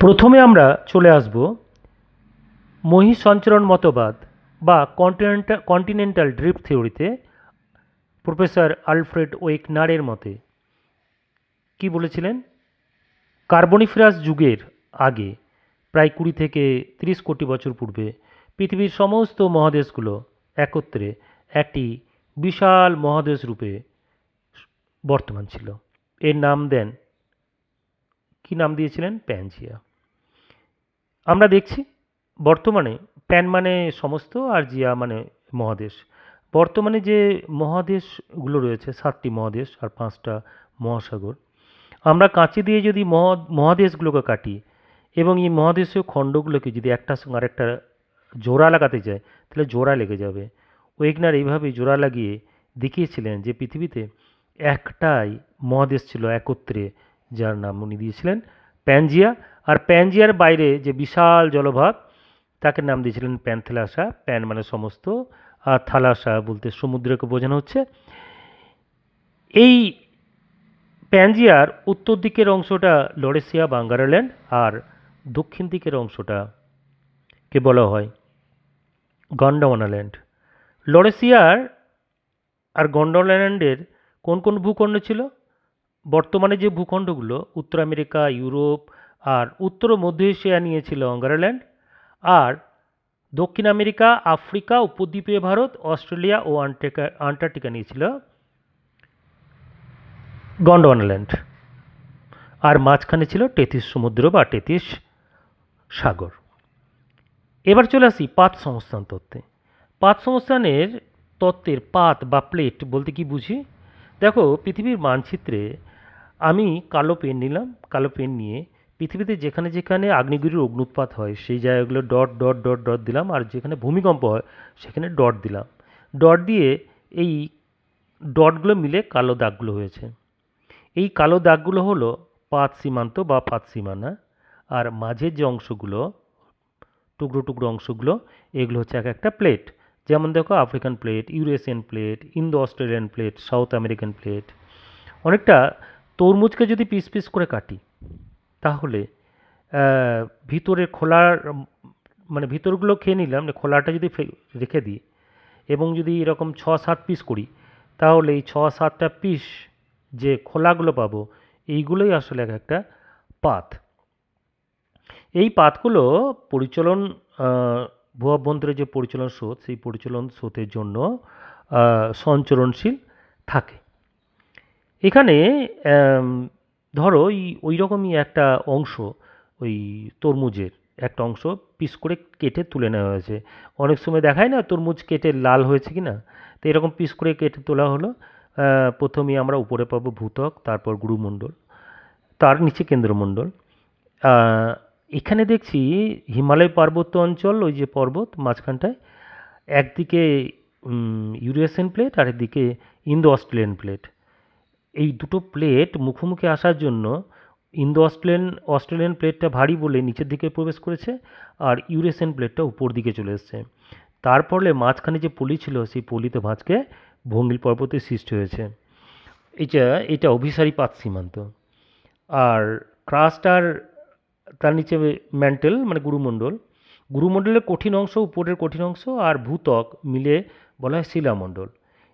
প্রথমে আমরা চলে আসব সঞ্চরণ মতবাদ বা কন্টিনেন্টাল কন্টিনেন্টাল ড্রিফট থিওরিতে প্রফেসর আলফ্রেড ওয়েকনারের মতে। কি বলেছিলেন? কার্বনিফেরাস যুগের আগে, প্রায় কুড়ি থেকে তিরিশ কোটি বছর পূর্বে, পৃথিবীর সমস্ত মহাদেশগুলো একত্রে একটি বিশাল মহাদেশ রূপে বর্তমান ছিল। এর নাম দেন, কি নাম দিয়েছিলেন? প্যানজিয়া আমরা দেখছি বর্তমানে প্যান মানে সমস্ত আর জিয়া মানে মহাদেশ। বর্তমানে যে মহাদেশগুলো রয়েছে, সাতটি মহাদেশ আর পাঁচটা মহাসাগর, আমরা কাঁচি দিয়ে যদি মহা, মহাদেশগুলোকে কাটি এবং এই মহাদেশীয় খণ্ডগুলোকে যদি একটার সঙ্গে আরেকটা জোড়া লাগাতে যায়, তাহলে জোড়া লেগে যাবে। ওয়েগনার এইভাবেই জোড়া লাগিয়ে দেখিয়েছিলেন যে পৃথিবীতে একটাই মহাদেশ ছিল একত্রে, যার নাম উনি দিয়েছিলেন প্যানজিয়া। আর প্যানজিয়ার বাইরে যে বিশাল জলভাগ, তাকে নাম দিয়েছিলেন প্যানথেলাসা। প্যান মানে সমস্ত, আর থালাসা বলতে সমুদ্রকে বোঝানো হচ্ছে। এই প্যানজিয়ার উত্তর দিকের অংশটা লরেসিয়া বাঙ্গারাল্যান্ড আর দক্ষিণ দিকের অংশটা কে বলা হয়? গন্ডওয়ানাল্যান্ড লরেসিয়ার আর গন্ডোল্যান্ডের কোন কোন ভূখণ্ড ছিল? বর্তমানে যে ভূখণ্ডগুলো উত্তর আমেরিকা, ইউরোপ আর উত্তর মধ্য এশিয়া নিয়েছিল অঙ্গারাল্যান্ড আর দক্ষিণ আমেরিকা, আফ্রিকা, উপদ্বীপীয় ভারত, অস্ট্রেলিয়া ও আন্টার্কটিকা নিয়েছিল গন্ডোয়ানাল্যান্ড। আর মাঝখানে ছিল টেথিস সমুদ্র বা টেথিস সাগর। এবার চলে আসি পাত সংস্থান তত্ত্বে। পাত সংস্থানের তত্ত্বের পাত বা প্লেট বলতে কি বুঝি? দেখো, পৃথিবীর মানচিত্রে আমি কালো পেন নিলাম, কালো পেন নিয়ে পৃথিবীতে যেখানে যেখানে আগ্নেয়গিরির অগ্নুৎপাত হয়, সেই জায়গাগুলো ডট ডট ডট ডট দিলাম আর যেখানে ভূমিকম্প হয়, সেখানে ডট দিলাম। ডট দিয়ে এই ডটগুলো মিলে কালো দাগগুলো হয়েছে। এই কালো দাগগুলো হলো পাত সীমান্ত বা পাত সীমানা আর মাঝের যে অংশগুলো, টুকরো টুকরো অংশগুলো, এগুলো হচ্ছে এক একটা প্লেট। যেমন দেখো African plate, Eurasian plate Indo Australian plate, south American plate. অনেকটা তরমুজকে যদি পিস পিস করে কাটি, তাহলে ভিতরের খোলার মানে ভিতরগুলো খেয়ে নিলাম মানে খোলাটা যদি রেখে দিই এবং যদি এরকম ছ সাত পিস করি, তাহলে এই ছ সাতটা পিস যে খোলাগুলো পাবো, এইগুলোই আসলে এক একটা পাত। এই পাতগুলো পরিচলন ভূঅভ্যন্তরে যে পরিচলন স্রোত, সেই পরিচলন স্রোতের জন্য সঞ্চরণশীল থাকে। এখানে ধরো এই, ওই রকমই একটা অংশ, ওই তরমুজের একটা অংশ পিস করে কেটে তুলে নেওয়া হয়েছে। অনেক সময় দেখায় না তরমুজ কেটে লাল হয়েছে কি না তো এরকম পিস করে কেটে তোলা হলো। প্রথমেই আমরা উপরে পাবো ভূতক, তারপর গুরুমণ্ডল, তার নিচে কেন্দ্রমণ্ডল। এখানে দেখছি হিমালয় পার্বত্য অঞ্চল, ওই যে পর্বত মাঝখানটায়, একদিকে ইউরেশিয়ান প্লেট আর একদিকে ইন্দো অস্ট্রেলিয়ান প্লেট। এই দুটো প্লেট মুখোমুখি আসার জন্য ইন্দো অস্ট্রেলিয়ান অস্ট্রেলিয়ান প্লেটটা ভারী বলে নিচের দিকে প্রবেশ করেছে আর ইউরেশিয়ান প্লেটটা উপর দিকে চলে এসছে। তার ফলে মাঝখানে যে পলি ছিল, সেই পলিতে ভাঁজকে ভঙ্গিল পর্বতের সৃষ্টি হয়েছে। এটা এটা অভিসারী পাত সীমান্ত। আর ক্রাস্টার তার নিচে ম্যান্টেল মানে গুরুমণ্ডল। গুরুমণ্ডলের কঠিন অংশ, উপরের কঠিন অংশ আর ভূতক মিলে বলা হয় শিলামণ্ডল।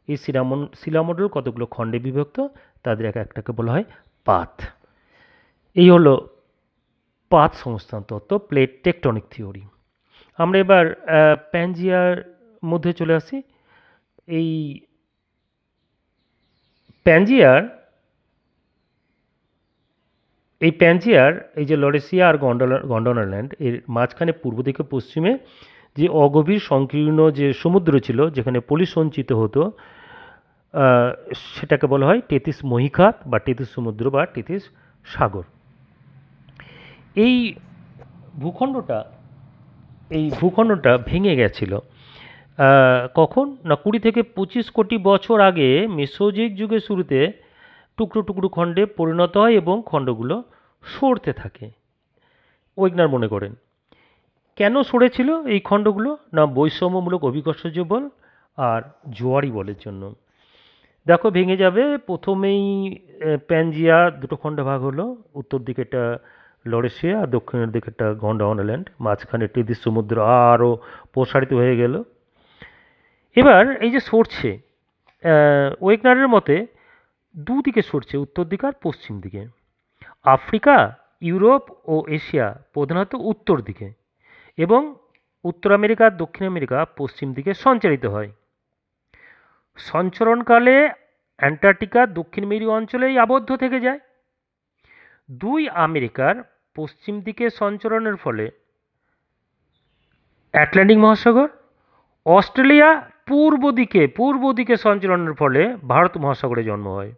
এই শিলামন, শিলামণ্ডল কতগুলো খণ্ডে বিভক্ত? তাদের এক একটাকে বলা হয় পাথ। এই হলো পাথ সংস্থান তত্ত্ব, প্লেট টেকটনিক থিওরি। আমরা এবার প্যানজিয়ার মধ্যে চলে আসি। এই প্যানজিয়ার এই প্যানজিয়ার, এই যে লরেসিয়া আর গন্ডোলা, গন্ডোনাল্যান্ড, এর মাঝখানে পূর্ব দিকে পশ্চিমে যে অগভীর সংকীর্ণ যে সমুদ্র ছিল, যেখানে পলি সঞ্চিত হতো সেটাকে বলা হয় টেতিস মহিখাত বা টেতিস সমুদ্র বা টেতিস সাগর। এই ভূখণ্ডটা এই ভূখণ্ডটা ভেঙে গেছিল। কখন? না কুড়ি থেকে পঁচিশ কোটি বছর আগে মেসোজিক যুগের শুরুতে টুকরো টুকরো খণ্ডে পরিণত হয় এবং খণ্ডগুলো সরতে থাকে। ওয়েগনার মনে করেন। কেন সরেছিল এই খণ্ডগুলো? না বৈষম্যমূলক অভিকর্ষজ বল আর জোয়ারি বলের জন্য। দেখো, ভেঙে যাবে। প্রথমেই প্যানজিয়া দুটো খণ্ডে ভাগ হলো। উত্তর দিকেটা লরেশিয়া আর দক্ষিণের দিকে একটা গন্ডাওয়ানাল্যান্ড। মাঝখানে টেদিস সমুদ্র আরও প্রসারিত হয়ে গেল। এবার এই যে সরছে ওয়েগনারের মতে দুদিকে সরছে, উত্তর দিকে আর পশ্চিম দিকে। আফ্রিকা, ইউরোপ ও এশিয়া, প্রধানত উত্তর দিকে এবং উত্তর আমেরিকা, দক্ষিণ আমেরিকা পশ্চিম দিকে সঞ্চারিত হয়। সঞ্চরণকালে অ্যান্টার্কটিকা দক্ষিণ মেরু অঞ্চলেই আবদ্ধ থেকে যায়। দুই আমেরিকার পশ্চিম দিকে সঞ্চরণের ফলে অ্যাটলান্টিক মহাসাগর, অস্ট্রেলিয়া পূর্ব দিকে পূর্ব দিকে সঞ্চরণের ফলে ভারত মহাসাগরে জন্ম হয়।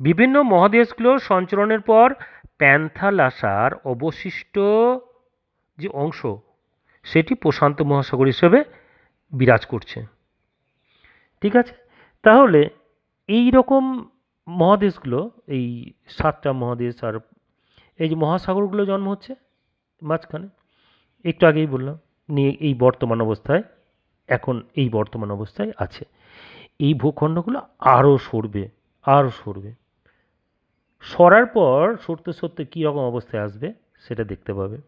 বিভিন্ন মহাদেশগুলোর সঞ্চরণের পর প্যান্থালাসার অবশিষ্ট যে অংশ, সেটি প্রশান্ত মহাসাগর হিসেবে বিরাজ করছে। ঠিক আছে? তাহলে এই রকম মহাদেশগুলো, এই সাতটা মহাদেশ আর এই যে মহাসাগরগুলো জন্ম হচ্ছে মাঝখানে, একটু আগেই বললাম, নিয়ে এই বর্তমান অবস্থায়, এখন এই বর্তমান অবস্থায় আছে। এই ভূখণ্ডগুলো আরও সরবে আরও সরবে। সরার পর সরতে সরতে কী রকম অবস্থায় আসবে সেটা দেখতে পাবে।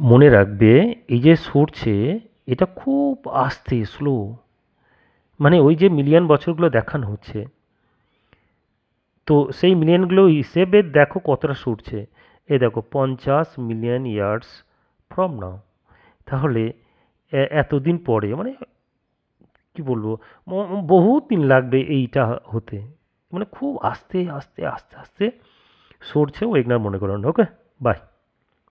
মনে রাখবে, এই যে সরছে, এটা খুব আস্তে স্লো মানে ওই যে মিলিয়ন বছরগুলো দেখানো হচ্ছে, তো সেই মিলিয়নগুলো হিসেবে দেখো কতটা সরছে। এ দেখো, পঞ্চাশ মিলিয়ন ইয়ার্স ফ্রম নাও তাহলে এতদিন পরে মানে কি বলব বহুত দিন লাগবে এইটা হতে। মানে খুব আস্তে আস্তে আস্তে আস্তে সরছে ওয়েগনার মনে করেন ওকে? বাই